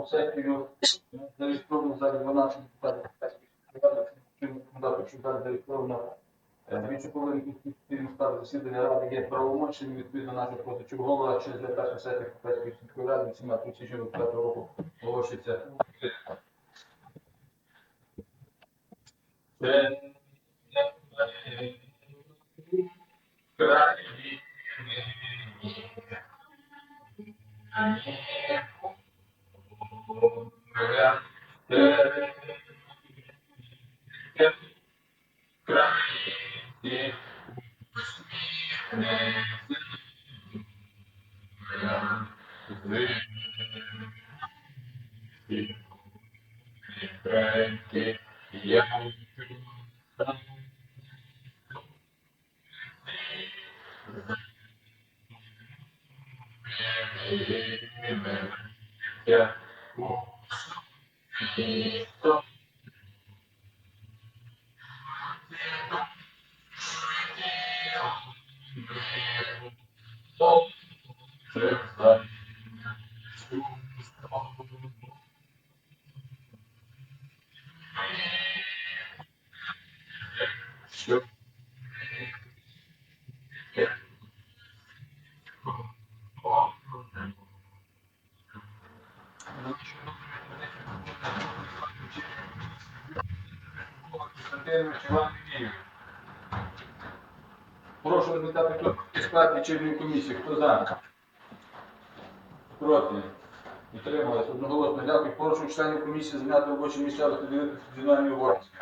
позачергову сесію зареєстровано за 12 депутатів рекомендувати, зареєстровано е, двічі половини конституційного складу засідання ради є правомочним відповідно нашого позачергового через першу сесію Купецької сільської ради 17 січня 2025 року оголошується. Це Прошу лічильної комісії. Хто за? Проти? Утрималось одноголосно. Дякую. Прошу членів комісії зайняти робочі місця розподілити функціональні обов'язки.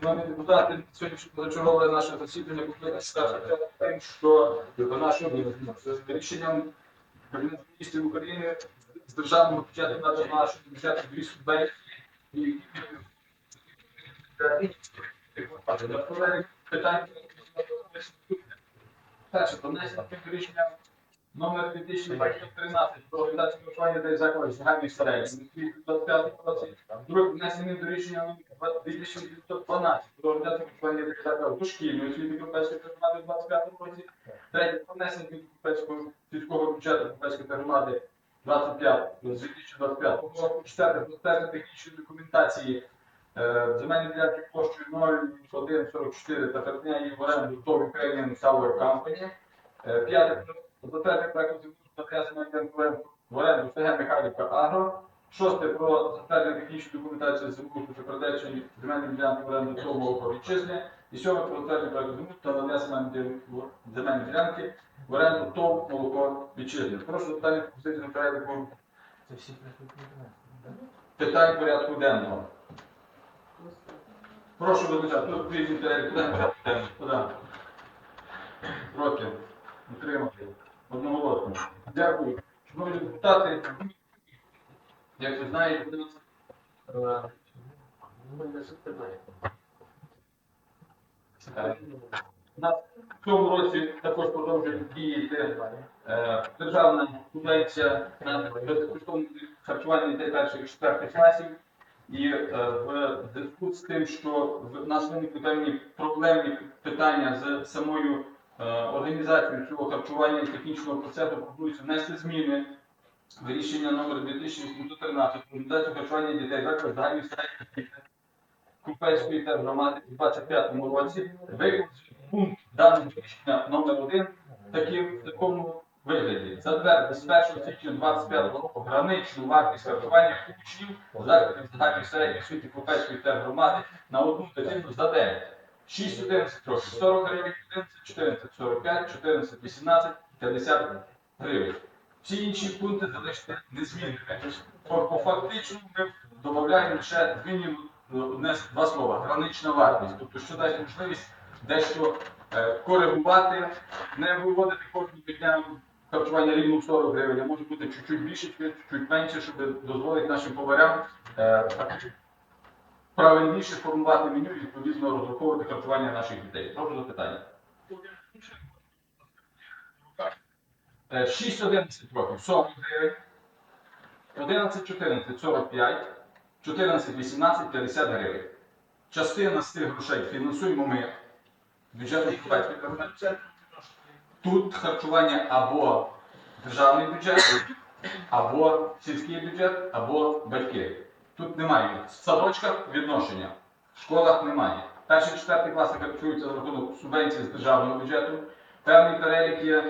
Шановні депутати, сьогодні позачергове наше засідання покликається тим, що до нашого рішенням Кабінету міністрів України з державного бюджету на нашого бюджету дві субвенції і питання перше про внесення рішення номер 2013 про організацію харчування та закладів загальних середніх 25 році. Друге внесення до рішення номер 2912 про організацію харчування та закладів дошкільної освіти Європейської громади в 25 році. Третє внесення до Європейського сільського бюджету Європейської громади 25 з 2025 року. Четверте про технічної документації е, земельні ділянки площею 0144 та передання її в оренду ТОВ Ukrainian Sour Company. П'яте затвердження проекту земельної в оренду- в СГ Михайлівка Агро. Шосте про затвердження технічної документації землеустрою та передачі земельної ділянки в оренду ТОВ Молоко Вітчизни. І сьоме про затвердження проекту землеустрою та надання земельної ділянки в оренду ТОВ Молоко Вітчизни. Прошу запитання пропозиції на порядку Це всі питань порядку денного. Прошу визначати. Перелік питань порядку денного. Куди? Проти. Утримати. Одноголосно. Дякую. Шановні депутати, як ви знаєте, у в цьому році також продовжує діяти е, державна субвенція на безкоштовне харчування дітей перших четвертих класів. І е, в зв'язку з тим, що в нас виникли певні проблемні питання з самою е, організацією цього харчування і технічного процесу, пропонується внести зміни в рішення номер 2813 про організацію харчування дітей закладів загальної Купецької тергромади у 25 році. Викликати пункт даного рішення номер 1 таким в такому вигляді. Затвердити з 1 січня 25 року граничну вартість харчування учнів закладів загальної середньої освіти Купецької тергромади на одну дитину за день. 6-11 років 40 гривень, 11, 14, 45, 14, 18, 50 гривень. Всі інші пункти залишити незмінними. По, по фактично ми додаємо лише змінюємо е, одне два слова гранична вартість. Тобто, що дасть можливість дещо е, коригувати, не виводити кожного дня харчування рівно в 40 гривень, а може бути чуть-чуть більше, чуть-чуть менше, щоб дозволити нашим поварям е, правильніше формувати меню і відповідно розраховувати харчування наших дітей. Прошу запитання. Е, 6-11 років 40 гривень, 11-14 45, 14-18 50 гривень. Частина з тих грошей фінансуємо ми Купецької комунальної Тут харчування або державний бюджет, або сільський бюджет, або батьки. Тут немає. В садочках відношення, в школах немає. Перший четвертий класи харчуються за рахунок субвенцій з державного бюджету. Певний перелік є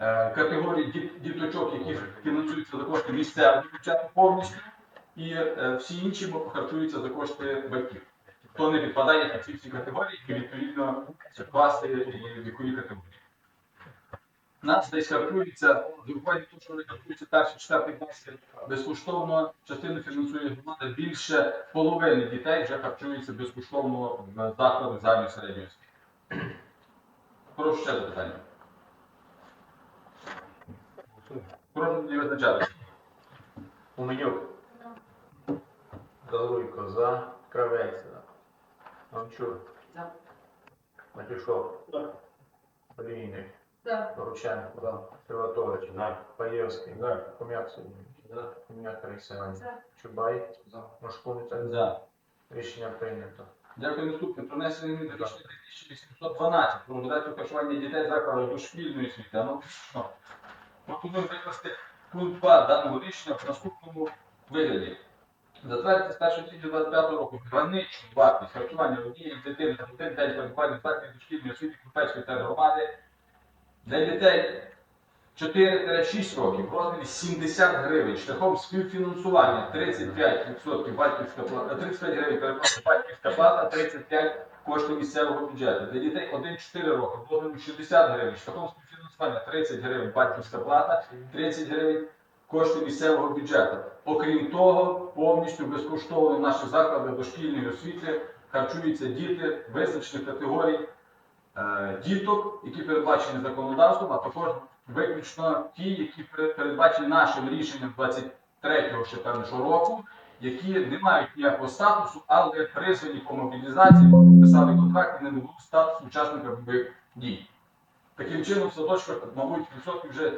е, категорій діт- діточок, які фінансуються за кошти місцевого бюджету повністю, і е, всі інші харчуються за кошти батьків. Хто не підпадає на ці всі категорії, і відповідно класи і вікові категорії. Нас десь харчується, того, що вони харчуються перші четвертий класи безкоштовно, частину фінансує громада, більше половини дітей вже харчуються безкоштовно в закладах загальної середньої освіти. Прошу ще запитання. Прошу не визначати. Уменюк. Долуйко за. Кравець за. Манчур. За. Матюшов. Олійник. За. Порученко. За. Сергатович. За. Паєвський. За. Хомяк Сергій. За. Хомяк Рейсен. За. Чубай. За. Машкуниця. За. Рішення прийнято. Дякую. Наступне. Про внесення змін до рішення 3812 про організацію харчування дітей закладів дошкільної освіти. А ну, що? Пропоную викласти пункт 2 даного рішення в наступному вигляді. Затвердити з 1 січня 25 року граничну вартість харчування однієї дитини на один день перебування в закладі дошкільної освіти Купецької тергромади для дітей 4-6 років розмірі 70 гривень шляхом співфінансування 35% батьківська плата, 35 гривень перепрошую, батьківська плата, 35 коштів місцевого бюджету. Для дітей 1-4 роки в розмірі 60 гривень шляхом співфінансування 30 гривень батьківська плата, 30 гривень коштів місцевого бюджету. Окрім того, повністю безкоштовно в наших закладах дошкільної освіти харчуються діти визначених категорій е, діток, які передбачені законодавством, а також виключно ті, які передбачені нашим рішенням 23-го ще певно що року, які не мають ніякого статусу, але призвані по мобілізації, бо підписали контракт і не набули статус учасника бойових дій. Таким чином, в садочках, мабуть, відсотків вже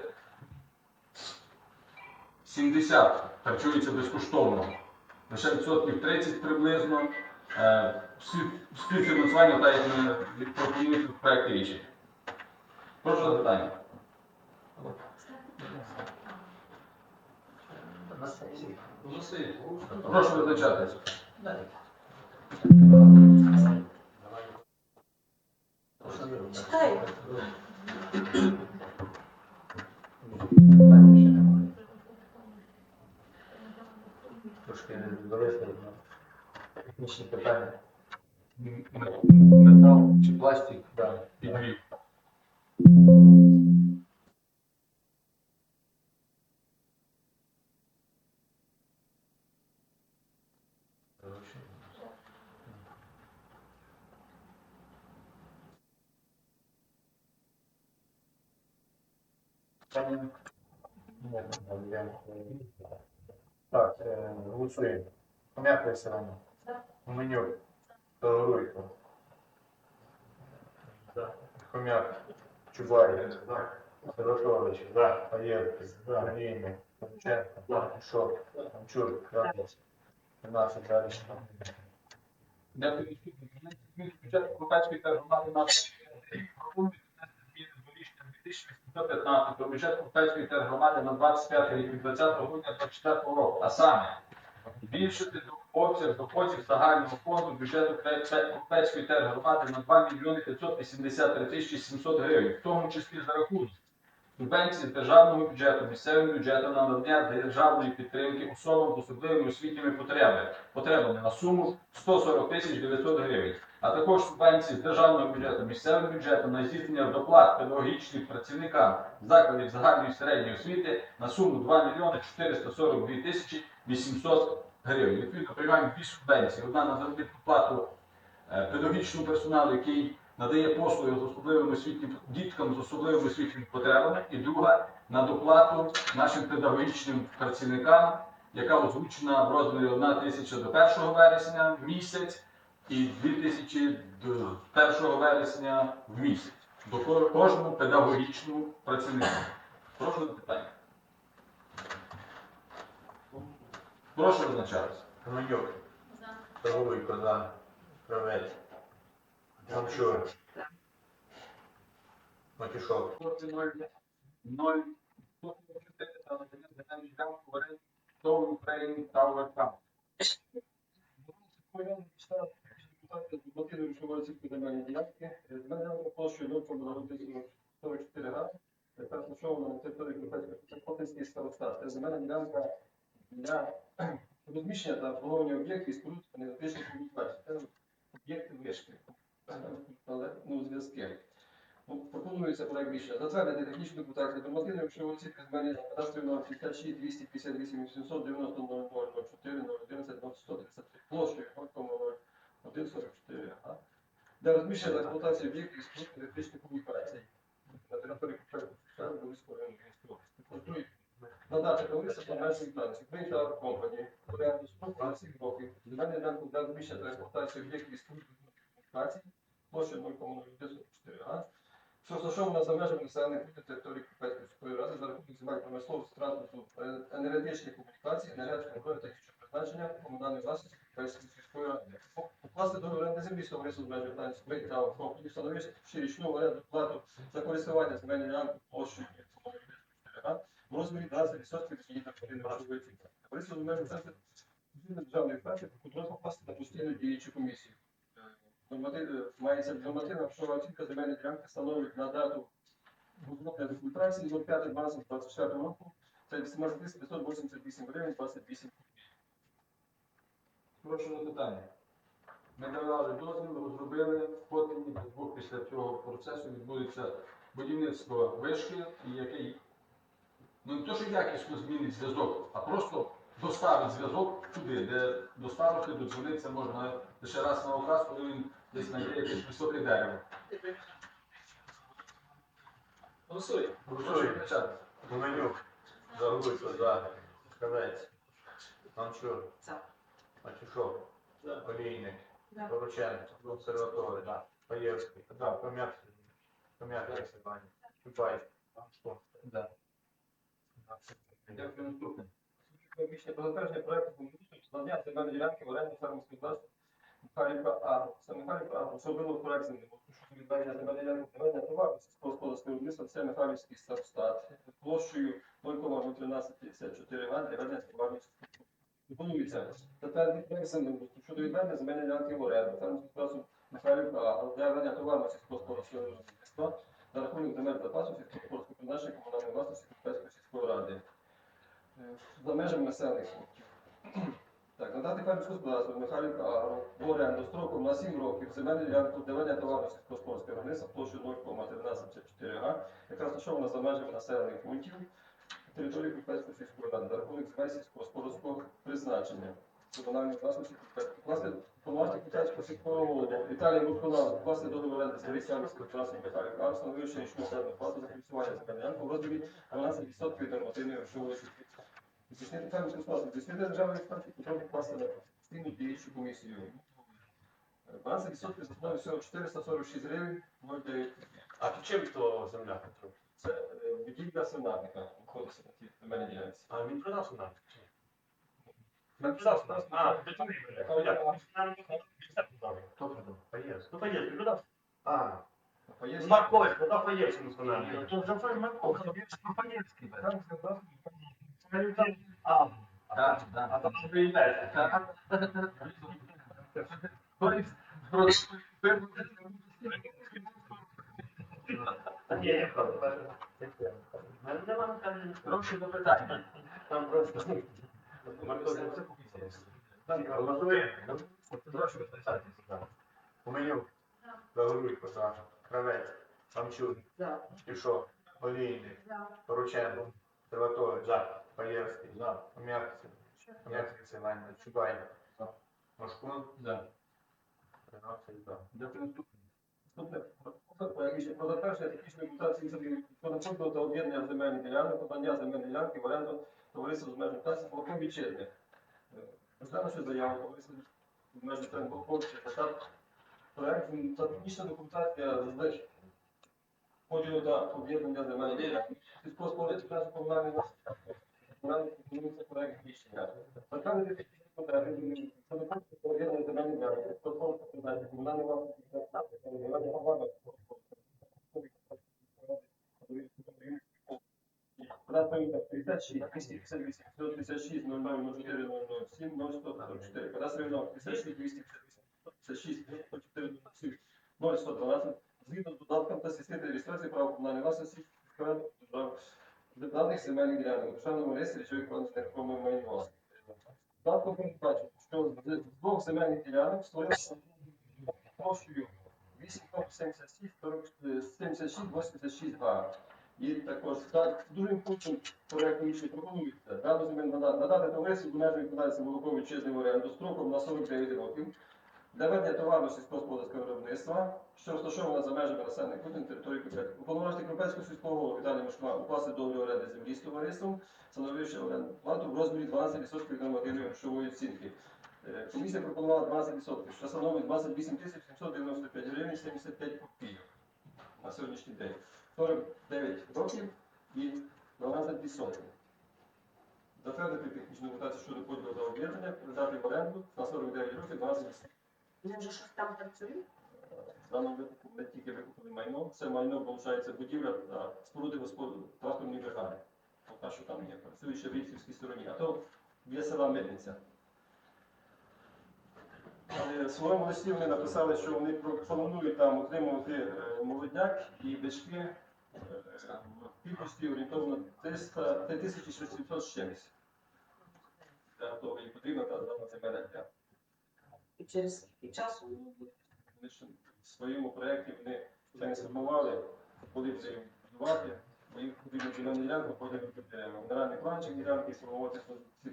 70 харчуються безкоштовно. Лише відсотків 30 приблизно е, спів- та як ми в проєкті рішення. Прошу запитання. Прошу визначатися. Так, е, голосуємо. Хомяк Рейсен. За. Уменюк. Долуйко. Хомяк. Чубай. За. Олійник. Порученко. За. Шов. Манчур. Кравець. 15 за рішення. Дякую. Бюджету Кропецької та громади на пропонують внести зміни до рішення 2815 про бюджет Кропецької та на 25 рік від 20 грудня 24 року. А саме збільшити обсяг доходів загального фонду бюджету Кропецької тергромади на 2 мільйони 583 тисячі 700 гривень, в тому числі за рахунок субвенції державного бюджету, місцевим бюджетом на надання державної підтримки особам з особливими освітніми потребами, потребами на суму 140 тисяч 900 гривень, а також субвенції державного бюджету, місцевим бюджетом на здійснення доплат педагогічним працівникам закладів загальної середньої освіти на суму 2 мільйони 442 тисячі 800 гривень. Відповідно, приймаємо дві субвенції. Одна на заробітну плату е, педагогічному персоналу, який надає послуги з особливими освітніми діткам з особливими освітніми потребами, і друга на доплату нашим педагогічним працівникам, яка озвучена в розмірі 1 тисяча до 1 вересня місяць і 2 тисячі до 1 вересня в місяць. До ко- кожному педагогічному працівнику. Прошу запитання. Прошу визначатися. Хомяк. Долуйко. За. Кравець. Манчур. Матюшов. проти 0, 0, проти 4 та надання Мотивуючи рушової оцінки земельної ділянки, земельна площею 0,44 га, яка розташована на території Кропецького Хотинський старостат. Це земельна ділянка для розміщення та обслуговування об'єктів і споруд енергетичних комунікацій. Це об'єкти вишки, але ну, зв'язки. Ну, Пропонується проект рішення затвердити технічну документацію нормативної грошової оцінки земельної кадастрової номер 56 258 890 0004 011 133 площею 0,0144 га для розміщення та експлуатації об'єктів і споруд енергетичних комунікацій на території Київської області. Надати комерційної діяльності Прийта компанії порядку спорту на всіх років земельну ділянку для розміщення та експлуатації об'єктів і споруд комунікацій площею 0,0144 га що розташована за межами населених пунктів території Купецької ради за рахунок земель промисловості, транспорту, е, енергетичних комунікацій, енергетичного контролю та іншого призначення комунальної власності Купецької сільської ради. Укласти до оренди землі з товариством з межами даних збить та компанії встановити щорічну оренду плату за користування земельної ділянки площею в розмірі 12% від її доходної грошової оцінки. З межами центру державної праці контроль покласти на постійну діючу комісію. Мається нормативна грошова оцінка земельної ділянки встановлюють на дату розроблення документації 05.12.24 року. Це 18 588 гривень 28 Прошу на питання. Ми давали дозвіл, розробили, потім двох після цього процесу відбудеться будівництво вишки, і який ну не то, що якісно змінить зв'язок, а просто доставить зв'язок туди, де доставити, додзвонитися можна лише раз на оказ, коли він десь знайде якесь високе дерево. Голосує. Кричати. Гуменюк. Загуйко. За. Кравець. Манчур. За. Матюшов. За. Олійник. За. Порученко. Консерваторий. Паєвський. Да. Ком'яцький. Ком'яцький. Чубай. Да. Дякую, наступне. Рішення про затвердження проекту комуністів надання земельної ділянки в оренду фермерського господарства Михайлівка Агро. Це Михайлівка що відведення земельної ділянки проведення товару сільськогосподарського виробництва це Михайлівський старостат площею 0,01354 га для ведення товарних Затвердити проект землі щодо відведення земельної ділянки в оренду фермерського господарства Михайлівка Агро для ведення товарного сільськогосподарського виробництва за рахунок земель запасу сільськогосподарського призначення комунальної власності Купецької сільської ради е, за межами населених пунктів. Так, надати фермерську господарство Михайлівка Агро в оренду строком на 7 років земельну ділянку для ведення товарного сільськогосподарського виробництва площею 0,1354 га, яка розташована за межами населених пунктів території Купецької сільської ради за рахунок земель сільськогосподарського призначення. Комунальної власності Купецької. Власне, Купецького сільського голову Віталій Муркунав власне договір оренди з Росіянської трасі Михайлівка Агро, встановивши річну оренду плату за користування земельної ділянки в розмірі 12% від нормативної грошової оцінки. Здійснити фермерську ситуацію, здійснити інспекції, контроль покласти на постійну діючу комісію. 12% становить всього 446 гривень 0,9. А чим то земля? Це е, будівля свинарника входить на ті земельні ділянці. А він продав сюди? Він продав, продав. А, ти чому не Яка я- Хто продав? Паєвський. Ну, поїзд, продав. А, Поїзд. Маркович, продав поїзд, ну, сказали. То вже фай Марков, Паєцький. Фермерська власність. А, Так, так. а там що виявляється. Ні, я правда. Нема там. Прошу до питання. Там просто. Голосує. Прошу питання. Гуменюк. Загуйко. За. Кравець. Манчур. За. Пішов. Олійник. Порученко. За. Паєвський. Ком'яцький. Ком'яцький Семенна. Чубай. Да. 13. Дякую, наступне. Наступне проект рішення про затвердження технічної документації ініціативи щодо поділу та об'єднання земельних ділянок, подання земельної ділянки в оренду товариства з межами праці полком вітчизни. Розглянувши заяву товариства з межами праці полком так проект м, та технічна документація задач поділу та об'єднання земельних ділянок. Сільськогосподарський праці комунальної власності. Комунальний пропонується проект рішення. Затвердити технічну документацію щодо поділу та об'єднання земельних ділянок. Сільськогосподарського призначення комунальної власності. Кадастровий номер 56, 258, 556, 0004, 007, 0144. Кадастровий номер 56, 258, 156, 04, 0112. Згідно з додатком та системою реєстрації права комунальної власності даних земельних ділянок, державному реєстрі речових прав нерухомого майна. Додатком пункт бачить, що з двох земельних ділянок створилося площею 876, 40, е, 76, 86 га. І також так, другим пунктом проекту рішення пропонується дану земельну надати товариству до межі виконавця молоко вітчизни в оренду строком на 49 років для ведення товарного сільськогосподарського виробництва, що розташована за межами населених пунктів території Кропецького. Уповноважити Кропецького сільського голову Віталія Мишка укласти договір оренди землі з товариством, встановивши оренду плату в розмірі 12% від нормативної грошової оцінки. Е, Комісія пропонувала 20%, що становить 28 795 гривень 75 копійок на сьогоднішній день. 49 років і 12 сотень. Затвердити технічну документацію щодо поділу та об'єднання, передати в оренду на 49 років 12 сотень. Вже щось там працюють? В даному випадку не тільки викупили майно, це майно, виходить, будівля та споруди транспортної бригади. Поки що там є, працює ще в Рівцівській стороні, а то біля села Мельниця. Але в своєму листі вони написали, що вони пропонують там отримувати е, молодняк і бички е, в кількості орієнтовно 300 3600 з чимось. Для того і потрібна та земельна ділянка. І через скільки часу вони будуть? Вони ж в своєму проєкті вони це не сформували, коли вже їм будувати, бо їм потрібно зелену ділянку, потім робити генеральний планчик ділянки, сформувати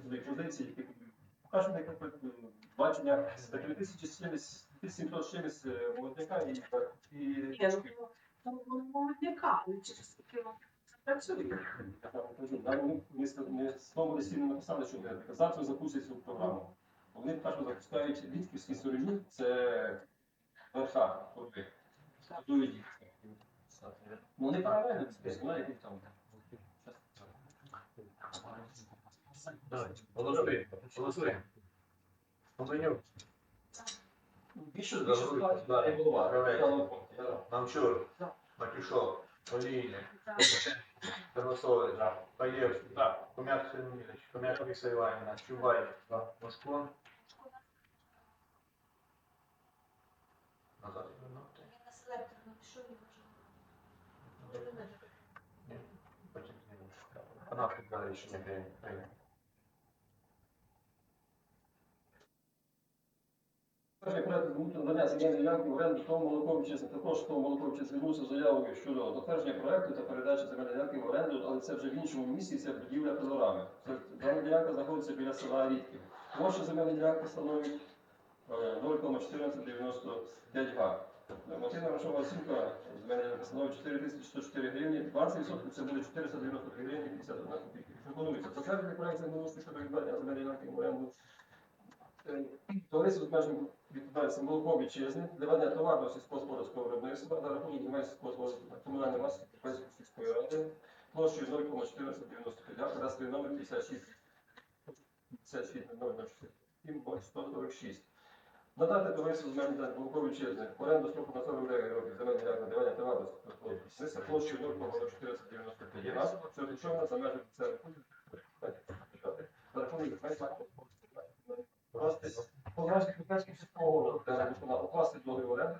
туди позиції, які покажуть на бачення з 3700 з чимось е, молодняка і, думала, там вони молодняка, але через скільки це с- не в тому листі не написали, що завтра запустять цю програму. Вони також запускають в Літківській це верха торби. Будують їх. Ну, вони паралельно, звісно, які там. Голосуємо. Голосуємо. Більше далі голова. Правильно. Населеного пункту. Мамчур. Олійник. Терносович. Паєвський. Ком'ят Сергійович. Ком'ят Олексій Іванівна. Чубай. Москва. Назад вернути. Він на селектор напишу і. Ні, потім змінимо. Вона піддала рішення прийняти. Перший проект надання земельної ділянки в оренду того Молоковича, також того Молоковича звернувся заявою щодо затвердження проекту та передачі земельної ділянки в оренду, але це вже в іншому місці, це будівля пилорами. Це дана ділянка знаходиться біля села Рідків. Площа земельної ділянки становить е, 0,1495 га. Нормативна грошова оцінка земельної ділянки становить 4104 гривні, 20% це буде 493 гривні 51 копійки. Пропонується затвердити проект землеустрою щодо відведення земельної ділянки в оренду Е, Товариство з обмеженим відповідальністю молоко вітчизни для ведення товарного сільськогосподарського виробництва за рахунок земель сільськогосподарського комунальної власності Купецької сільської ради площею 0,1495 га, кадастровий номер 56 56 007 146. Надати товариству з мене молоко вітчизни оренду строку на 49 років. Земельні ділянки для ведення товарного сільськогосподарського виробництва площею 0,1495 га, що розташована за межами це за рахунок земель Поважних Купецьких сільського голову укласти договір оренди.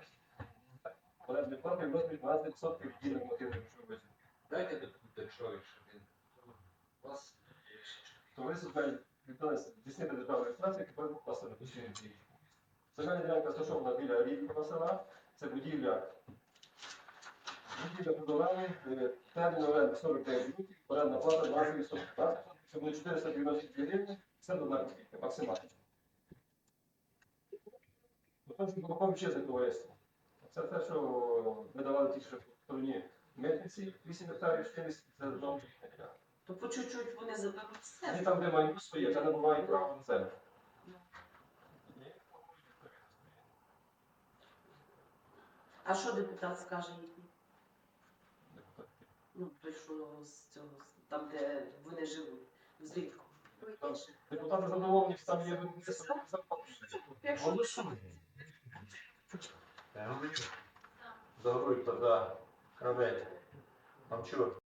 Орендний плати в розмірі 12% від дійних мотивів грошової. Дайте тут, якщо він у вас Товариство відповідальність здійснити державну реєстрацію, яка буде укласти на постійну дію. Земельна ділянка розташована біля Рідкого села. Це будівля будівля будовами, термін оренди 49 років, орендна плата 20%. Це буде 492 гривні, це до копійка, максимально. Бухові чесне товариство. Це те, що ми давали ті, що стороні митниці, 8 гектарів 40, це знову ж таки. То по чуть-чуть вони заберуть Вони все. там, де майно своє, це набувають право на землю. А що депутат скаже їхній? Ну, той, що з цього, там, де вони живуть, зрідку. Депутати задоволені, що там є виробництво. Голосуємо. Загоруй, тогда Кравець. Мамчур.